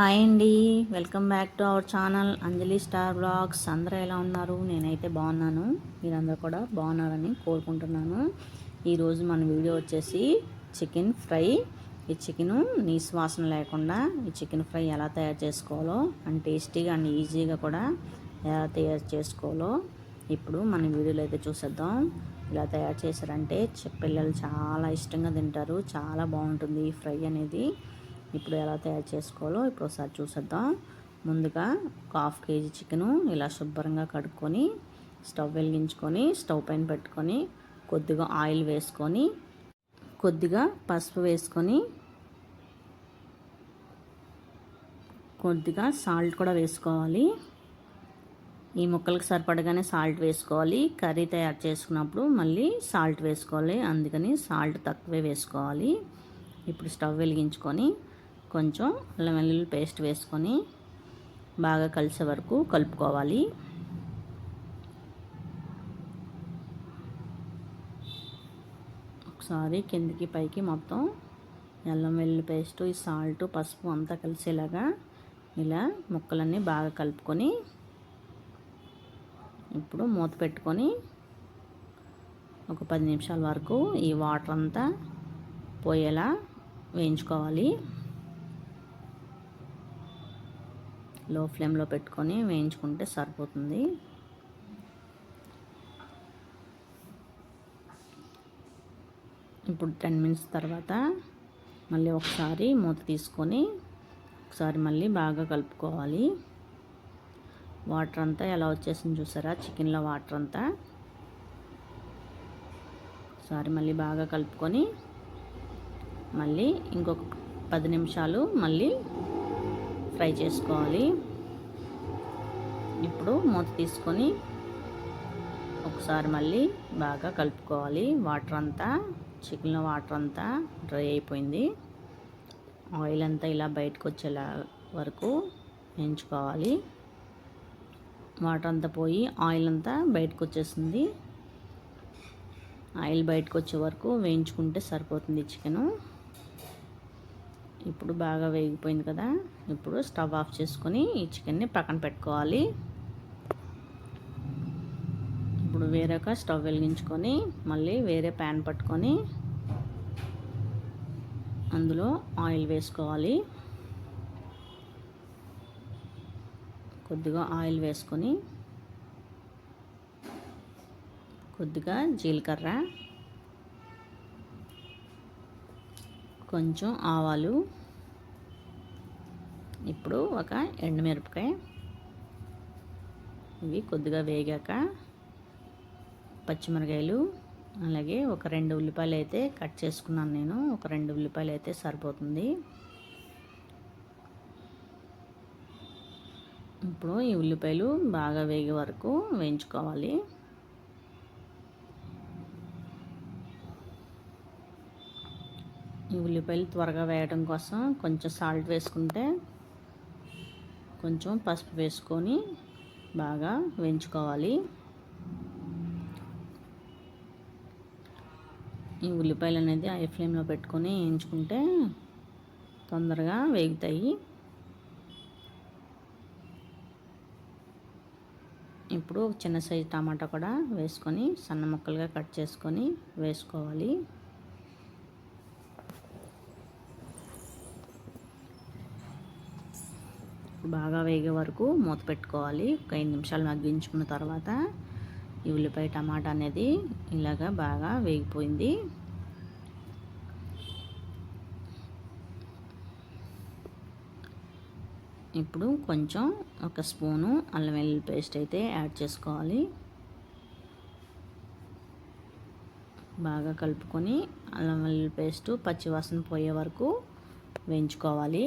Hi అండి. Welcome back to our channel Anjali star blogs. అందరూ ఎలా ఉన్నారు? నేనైతే బాగున్నాను. మీరందరూ కూడా బాగున్నారని కోరుకుంటున్నాను. ఈరోజు మన వీడియో వచ్చేసి చికెన్ ఫ్రై. ఈ చికెను నీసు వాసన లేకుండా ఈ చికెన్ ఫ్రై ఎలా తయారు చేసుకోవాలో అండ్ టేస్టీగా అండ్ ఈజీగా కూడా ఎలా తయారు చేసుకోవాలో ఇప్పుడు మన వీడియోలో అయితే చూసేద్దాం. ఇలా తయారు చేశారంటే చి- పిల్లలు చాలా ఇష్టంగా తింటారు. చాలా బాగుంటుంది ఈ ఫ్రై అనేది. ఇప్పుడు ఎలా తయారు చేసుకోవాలో ఇప్పుడు ఒకసారి చూసేద్దాం. ముందుగా ఒక హాఫ్ కేజీ చికెను ఇలా శుభ్రంగా కడుక్కొని స్టవ్ వెలిగించుకొని స్టవ్ పైన పెట్టుకొని కొద్దిగా ఆయిల్ వేసుకొని కొద్దిగా పసుపు వేసుకొని కొద్దిగా సాల్ట్ కూడా వేసుకోవాలి. ఈ ముక్కలకు సరిపడగానే సాల్ట్ వేసుకోవాలి. కర్రీ తయారు చేసుకున్నప్పుడు మళ్ళీ సాల్ట్ వేసుకోవాలి. అందుకని సాల్ట్ తక్కువే వేసుకోవాలి. ఇప్పుడు స్టవ్ వెలిగించుకొని కొంచెం అల్లం వెల్లుల్లి పేస్ట్ వేసుకొని బాగా కలిసే వరకు కలుపుకోవాలి. ఒకసారి కిందికి పైకి మొత్తం అల్లం వెల్లుల్లి పేస్ట్ ఈ సాల్ట్ పసుపు అంతా కలిసేలాగా ఇలా ముక్కలన్నీ బాగా కలుపుకొని ఇప్పుడు మూత పెట్టుకొని ఒక పది నిమిషాల వరకు ఈ వాటర్ అంతా పోయేలా వేయించుకోవాలి. లో ఫ్లేమ్లో పెట్టుకొని వేయించుకుంటే సరిపోతుంది. ఇప్పుడు టెన్ మినిట్స్ తర్వాత మళ్ళీ ఒకసారి మూత తీసుకొని ఒకసారి మళ్ళీ బాగా కలుపుకోవాలి. వాటర్ అంతా ఎలా వచ్చేసింది చూసారా? చికెన్లో వాటర్ అంతా. ఒకసారి మళ్ళీ బాగా కలుపుకొని మళ్ళీ ఇంకొక పది నిమిషాలు మళ్ళీ ఫ్రై చేసుకోవాలి. ఇప్పుడు మూత తీసుకొని ఒకసారి మళ్ళీ బాగా కలుపుకోవాలి. వాటర్ అంతా చికెన్లో వాటర్ అంతా డ్రై అయిపోయింది. ఆయిల్ అంతా ఇలా బయటకు వచ్చేలా వరకు వేయించుకోవాలి. వాటర్ అంతా పోయి ఆయిల్ అంతా బయటకు వచ్చేసింది. ఆయిల్ బయటకు వచ్చే వరకు వేయించుకుంటే సరిపోతుంది చికెను. ఇప్పుడు బాగా వేగిపోయింది కదా. ఇప్పుడు స్టవ్ ఆఫ్ చేసుకొని ఈ చికెన్ని పక్కన పెట్టుకోవాలి. ఇప్పుడు వేరొక స్టవ్ వెలిగించుకొని మళ్ళీ వేరే ప్యాన్ పట్టుకొని అందులో ఆయిల్ వేసుకోవాలి. కొద్దిగా ఆయిల్ వేసుకొని కొద్దిగా జీలకర్ర కొంచెం ఆవాలు. ఇప్పుడు ఒక ఎండుమిరపకాయ. ఇవి కొద్దిగా వేగాక పచ్చిమిరకాయలు. అలాగే ఒక రెండు ఉల్లిపాయలు అయితే కట్ చేసుకున్నాను నేను. ఒక రెండు ఉల్లిపాయలు అయితే సరిపోతుంది. ఇప్పుడు ఈ ఉల్లిపాయలు బాగా వేగే వరకు వేయించుకోవాలి. ఈ ఉల్లిపాయలు త్వరగా వేయడం కోసం కొంచెం సాల్ట్ వేసుకుంటే కొంచెం పసుపు వేసుకొని బాగా వేయించుకోవాలి. ఈ ఉల్లిపాయలు అనేది ఐ ఫ్లేమ్లో పెట్టుకొని వేయించుకుంటే తొందరగా వేగుతాయి. ఇప్పుడు ఒక చిన్న సైజు టమాటా కూడా వేసుకొని సన్న ముక్కలుగా కట్ చేసుకొని వేసుకోవాలి. బాగా వేగే వరకు మూత పెట్టుకోవాలి. ఒక ఐదు నిమిషాలు మగ్గించుకున్న తర్వాత ఈ ఉల్లిపాయ టమాటా అనేది ఇలాగా బాగా వేగిపోయింది. ఇప్పుడు కొంచెం ఒక స్పూను అల్లం వెల్లుల్లి పేస్ట్ అయితే యాడ్ చేసుకోవాలి. బాగా కలుపుకొని అల్లం వెల్లుల్లి పేస్ట్ పచ్చివాసన పోయే వరకు వేయించుకోవాలి.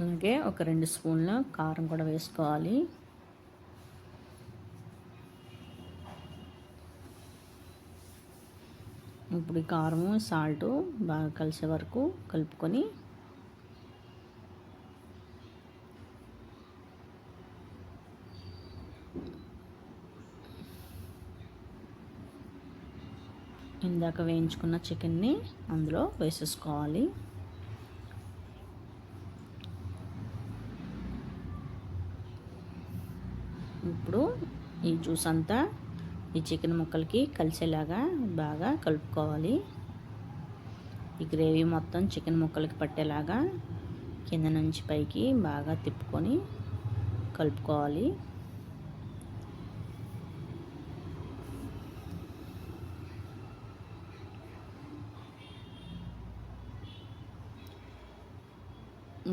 అలాగే ఒక రెండు స్పూన్ల కారం కూడా వేసుకోవాలి. ఇప్పుడు కారము సాల్ట్ బాగా కలిసే వరకు కలుపుకొని ఇందాక వేయించుకున్న చికెన్ని అందులో వేసేసుకోవాలి. ఇప్పుడు ఈ జ్యూస్ అంతా ఈ చికెన్ ముక్కలకి కలిసేలాగా బాగా కలుపుకోవాలి. ఈ గ్రేవీ మొత్తం చికెన్ ముక్కలకి పట్టేలాగా కింద నుంచి పైకి బాగా తిప్పుకొని కలుపుకోవాలి.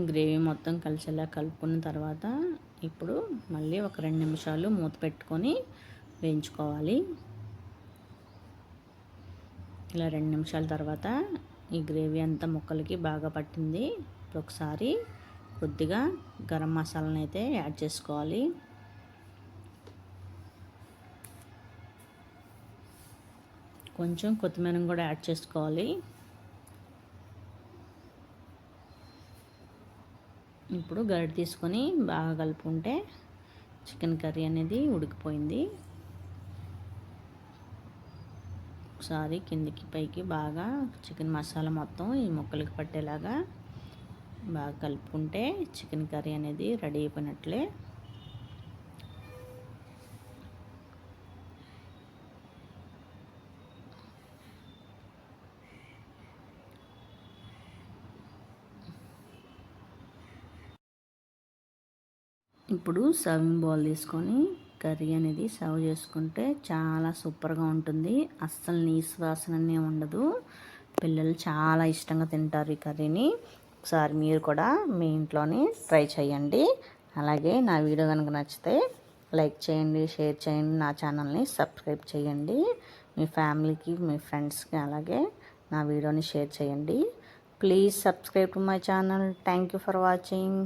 గ్రేవీ మొత్తం కలిసేలా కలుపుకున్న తర్వాత ఇప్పుడు మళ్ళీ ఒక రెండు నిమిషాలు మూత పెట్టుకొని వేయించుకోవాలి. ఇలా రెండు నిమిషాల తర్వాత ఈ గ్రేవీ అంతా ముక్కలకి బాగా పట్టింది. ఇప్పుడు ఒకసారి కొద్దిగా గరం మసాలాను అయితే యాడ్ చేసుకోవాలి. కొంచెం కొత్తిమీర కూడా యాడ్ చేసుకోవాలి. ఇప్పుడు గరిటె తీసుకొని బాగా కలుపుకుంటే చికెన్ కర్రీ అనేది ఉడికిపోయింది. ఒకసారి కిందికి పైకి బాగా చికెన్ మసాలా మొత్తం ఈ ముక్కలకి పట్టేలాగా బాగా కలుపుకుంటే చికెన్ కర్రీ అనేది రెడీ అయిపోయినట్లే. ఇప్పుడు సర్వింగ్ బౌల్ తీసుకొని కర్రీ అనేది సర్వ్ చేసుకుంటే చాలా సూపర్గా ఉంటుంది. అస్సలు నీసు వాసననే ఉండదు. పిల్లలు చాలా ఇష్టంగా తింటారు ఈ కర్రీని. ఒకసారి మీరు కూడా మీ ఇంట్లోనే ట్రై చేయండి. అలాగే నా వీడియో కనుక నచ్చితే లైక్ చేయండి షేర్ చేయండి నా ఛానల్ని సబ్స్క్రైబ్ చేయండి. మీ ఫ్యామిలీకి మీ ఫ్రెండ్స్కి అలాగే నా వీడియోని షేర్ చేయండి. Please subscribe to my channel. Thank you for watching.